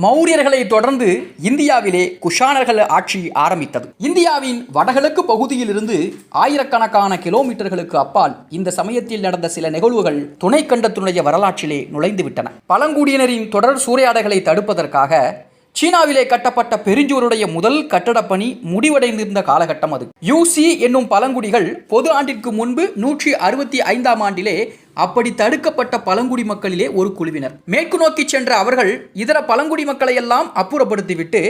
மௌரியர்களை தொடர்ந்து இந்தியாவிலே குஷானர்கள் ஆட்சி ஆரம்பித்தது. இந்தியாவின் வடகிழக்கு பகுதியிலிருந்து ஆயிரக்கணக்கான கிலோமீட்டர்களுக்கு அப்பால் இந்த சமயத்தில் நடந்த சில நிகழ்வுகள் துணைக்கண்டத்தினுடைய வரலாற்றிலே நுழைந்துவிட்டன. பழங்குடியினரின் தொடர் சூறையாடல்களை தடுப்பதற்காக சீனாவிலே கட்டப்பட்ட பெருஞ்சூருடைய முதல் கட்டடப்பணி முடிவடைந்திருந்த காலகட்டம் அது. யூசி என்னும் பழங்குடிகள் பொது ஆண்டிற்கு முன்பு நூற்றி அறுபத்தி ஐந்தாம் ஆண்டிலே அப்படி தடுக்கப்பட்ட பழங்குடி மக்களிலே ஒரு குழுவினர். மேற்கு நோக்கி சென்ற அவர்கள் இதர பழங்குடி மக்களை எல்லாம் அப்புறப்படுத்திவிட்டு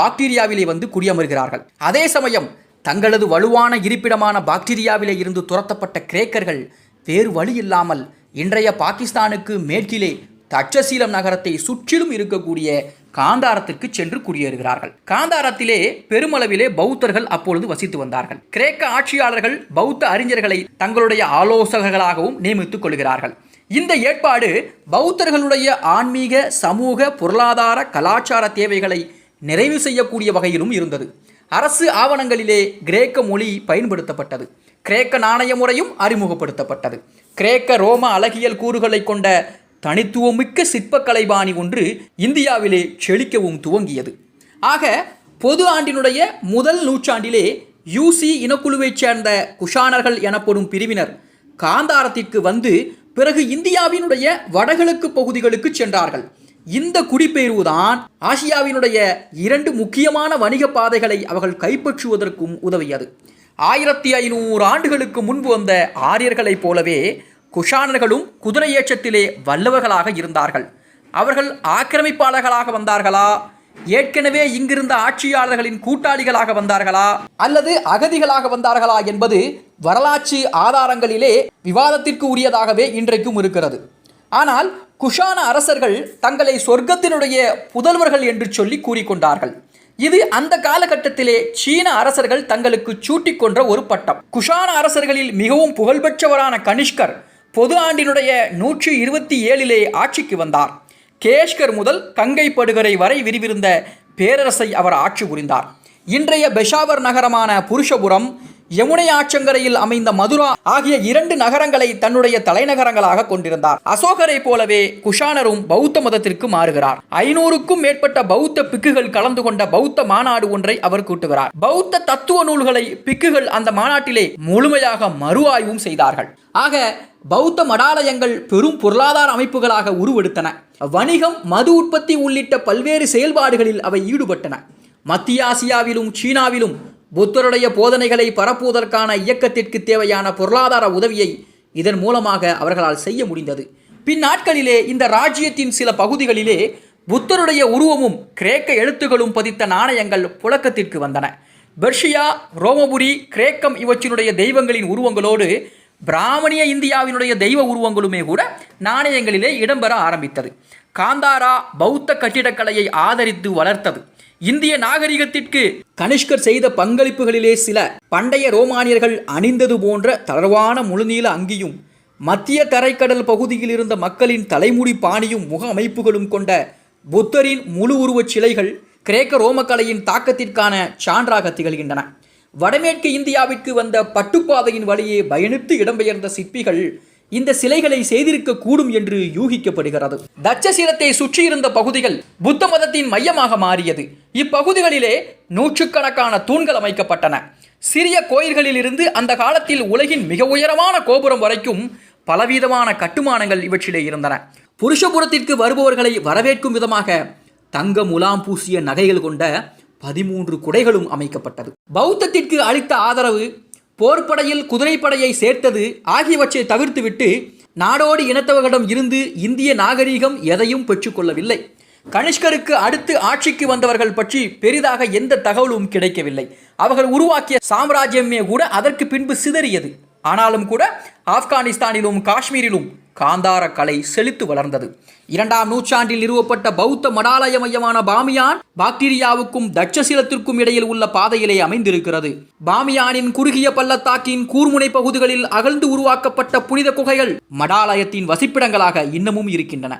பாக்டீரியாவிலே வந்து குடியமர்கிறார்கள். அதே சமயம் தங்களது வலுவான இருப்பிடமான பாக்டீரியாவிலே இருந்து துரத்தப்பட்ட கிரேக்கர்கள் வேறு வழி இல்லாமல் இன்றைய பாகிஸ்தானுக்கு மேற்கிலே தட்சசீலம் நகரத்தை சுற்றிலும் இருக்கக்கூடிய காந்தாரத்திற்கு சென்று குடியேறுகிறார்கள். காந்தாரத்திலே பெருமளவிலே பௌத்தர்கள் அப்பொழுது வசித்து வந்தார்கள். கிரேக்க ஆட்சியாளர்கள் பௌத்த அறிஞர்களை தங்களுடைய ஆலோசகர்களாகவும் நியமித்துக் கொள்கிறார்கள். இந்த ஏற்பாடு பௌத்தர்களுடைய ஆன்மீக சமூக பொருளாதார கலாச்சார தேவைகளை நிறைவு செய்யக்கூடிய வகையிலும் இருந்தது. அரசு ஆவணங்களிலே கிரேக்க மொழி பயன்படுத்தப்பட்டது. கிரேக்க நாணய முறையும் அறிமுகப்படுத்தப்பட்டது. கிரேக்க ரோம அழகியல் கூறுகளை கொண்ட தனித்துவமிக்க சிற்பக்கலைபாணி ஒன்று இந்தியாவிலே செழிக்கவும் துவங்கியது. ஆக பொது ஆண்டினுடைய முதல் நூற்றாண்டிலே யூசி இனக்குழுவைச் சேர்ந்த குஷானர்கள் எனப்படும் பிரிவினர் காந்தாரத்திற்கு வந்து பிறகு இந்தியாவினுடைய வடகிழக்கு பகுதிகளுக்கு சென்றார்கள். இந்த குடிபெயர்வுதான் ஆசியாவினுடைய இரண்டு முக்கியமான வணிக பாதைகளை அவர்கள் கைப்பற்றுவதற்கும் உதவியது. ஆயிரத்தி ஐநூறு ஆண்டுகளுக்கு முன்பு வந்த ஆரியர்களைப் போலவே குஷானர்களும் குதிரை ஏற்றத்திலே வல்லவர்களாக இருந்தார்கள். அவர்கள் ஆக்கிரமிப்பாளர்களாக வந்தார்களா? ஏற்கனவே இங்கிருந்த ஆட்சியாளர்களின் கூட்டாளிகளாக வந்தார்களா? அல்லது அகதிகளாக வந்தார்களா என்பது வரலாற்று ஆதாரங்களிலே விவாதத்திற்கு உரியதாகவே இன்றைக்கும் இருக்கிறது. ஆனால் குஷான அரசர்கள் தங்களை சொர்க்கத்தினுடைய புதல்வர்கள் என்று சொல்லி கூறிக்கொண்டார்கள். இது அந்த காலகட்டத்திலே சீன அரசர்கள் தங்களுக்கு சூட்டிக் கொன்ற ஒரு பட்டம். குஷான அரசர்களில் மிகவும் புகழ்பெற்றவரான கனிஷ்கர் பொது ஆண்டினுடைய நூற்றி இருபத்தி ஏழிலே ஆட்சிக்கு வந்தார். கேஷ்கர் முதல் கங்கை படுகரை வரை விரிவிருந்த பேரரசை அவர் ஆட்சி புரிந்தார். இன்றைய பெஷாவர் நகரமான புருஷபுரம் யமுனை ஆற்றங்கரையில் அமைந்த மதுரா ஆகிய இரண்டு நகரங்களை தன்னுடைய தலைநகரங்களாக கொண்டிருந்தார். அசோகரை போலவே குஷானரும் பௌத்த மதத்திற்கு மாறுகிறார். ஐநூறுக்கும் மேற்பட்ட பௌத்த பிக்குகள் கலந்து கொண்ட பௌத்த மாநாடு ஒன்றை அவர் கூட்டுகிறார். பௌத்த தத்துவ நூல்களை பிக்குகள் அந்த மாநாட்டிலே முழுமையாக மறு ஆய்வும் செய்தார்கள். ஆக பௌத்த மடாலயங்கள் பெரும் பொருளாதார அமைப்புகளாக உருவெடுத்தன. வணிகம் மது உற்பத்தி உள்ளிட்ட பல்வேறு செயல்பாடுகளில் அவை ஈடுபட்டன. மத்திய ஆசியாவிலும் சீனாவிலும் புத்தருடைய போதனைகளை பரப்புவதற்கான இயக்கத்திற்கு தேவையான பொருளாதார உதவியை இதன் மூலமாக அவர்களால் செய்ய முடிந்தது. பின்னாட்களிலே இந்த ராஜ்யத்தின் சில பகுதிகளிலே புத்தருடைய உருவமும் கிரேக்க எழுத்துகளும் பதித்த நாணயங்கள் புழக்கத்திற்கு வந்தன. பெர்ஷியா ரோமபுரி கிரேக்கம் இவற்றினுடைய தெய்வங்களின் உருவங்களோடு பிராமணிய இந்தியாவினுடைய தெய்வ உருவங்களுமே கூட நாணயங்களிலே இடம்பெற ஆரம்பித்தது. காந்தாரா பௌத்த கட்டிடக்கலையை ஆதரித்து வளர்த்தது. இந்திய நாகரிகத்திற்கு கனிஷ்கர் செய்த பங்களிப்புகளிலே சில பண்டைய ரோமானியர்கள் அணிந்தது போன்ற தளர்வான முழுநீள அங்கியும் மத்திய தரைக்கடல் பகுதியில் இருந்த மக்களின் தலைமுடி பாணியும் முக அமைப்புகளும் கொண்ட புத்தரின் முழு உருவச் சிலைகள் கிரேக்க ரோமக்கலையின் தாக்கத்திற்கான சான்றாக திகழ்கின்றன. வடமேற்கு இந்தியாவிற்கு வந்த பட்டுப்பாதையின் வழியே பயணித்து இடம்பெயர்ந்த சிற்பிகள் இந்த சிலைகளை செய்திருக்க கூடும் என்று யூகிக்கப்படுகிறது. தட்சசீலத்தை சுற்றியிருந்த பகுதிகள் புத்த மதத்தின் மையமாக மாறியது. இப்பகுதிகளிலே நூற்றுக்கணக்கான தூண்கள் அமைக்கப்பட்டன. சிறிய கோயில்களிலிருந்து அந்த காலத்தில் உலகின் மிக உயரமான கோபுரம் வரைக்கும் பலவிதமான கட்டுமானங்கள் இவற்றிலே இருந்தன. புருஷபுரத்திற்கு வருபவர்களை வரவேற்கும் விதமாக தங்க முலாம் பூசிய நகைகள் கொண்ட பதிமூன்று குடைகளும் அமைக்கப்பட்டது. பௌத்தத்திற்கு அளித்த ஆதரவு போர்ப்படையில் குதிரைப்படையை சேர்த்தது ஆகியவற்றை தவிர்த்துவிட்டு நாடோடி இனத்தவர்களிடம் இருந்து இந்திய நாகரீகம் எதையும் பெற்றுக்கொள்ளவில்லை. கனிஷ்கருக்கு அடுத்து ஆட்சிக்கு வந்தவர்கள் பற்றி பெரிதாக எந்த தகவலும் கிடைக்கவில்லை. அவர்கள் உருவாக்கிய சாம்ராஜ்யமே கூட அதற்கு பின்பு சிதறியது. ஆனாலும் கூட ஆப்கானிஸ்தானிலும் காஷ்மீரிலும் காந்தார கலை செழித்து வளர்ந்தது. இரண்டாம் நூற்றாண்டில் நிறுவப்பட்ட பௌத்த மடாலய மையமான பாமியான் பாக்டீரியாவுக்கும் தட்சசீலத்திற்கும் இடையில் உள்ள பாதையிலே அமைந்திருக்கிறது. பாமியானின் குறுகிய பள்ளத்தாக்கின் கூர்முனை பகுதிகளில் அகழ்ந்து உருவாக்கப்பட்ட புனித குகைகள் மடாலயத்தின் வசிப்பிடங்களாக இன்னமும் இருக்கின்றன.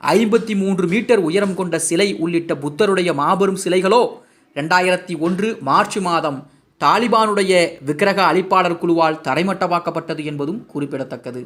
ஐம்பத்தி மூன்று மீட்டர் உயரம் கொண்ட சிலை உள்ளிட்ட புத்தருடைய மாபெரும் சிலைகளோ ரெண்டாயிரத்தி ஒன்று மார்ச் மாதம் தாலிபானுடைய விக்கிரக அளிப்பாளர் குழுவால் தரைமட்டமாக்கப்பட்டது என்பதும் குறிப்பிடத்தக்கது.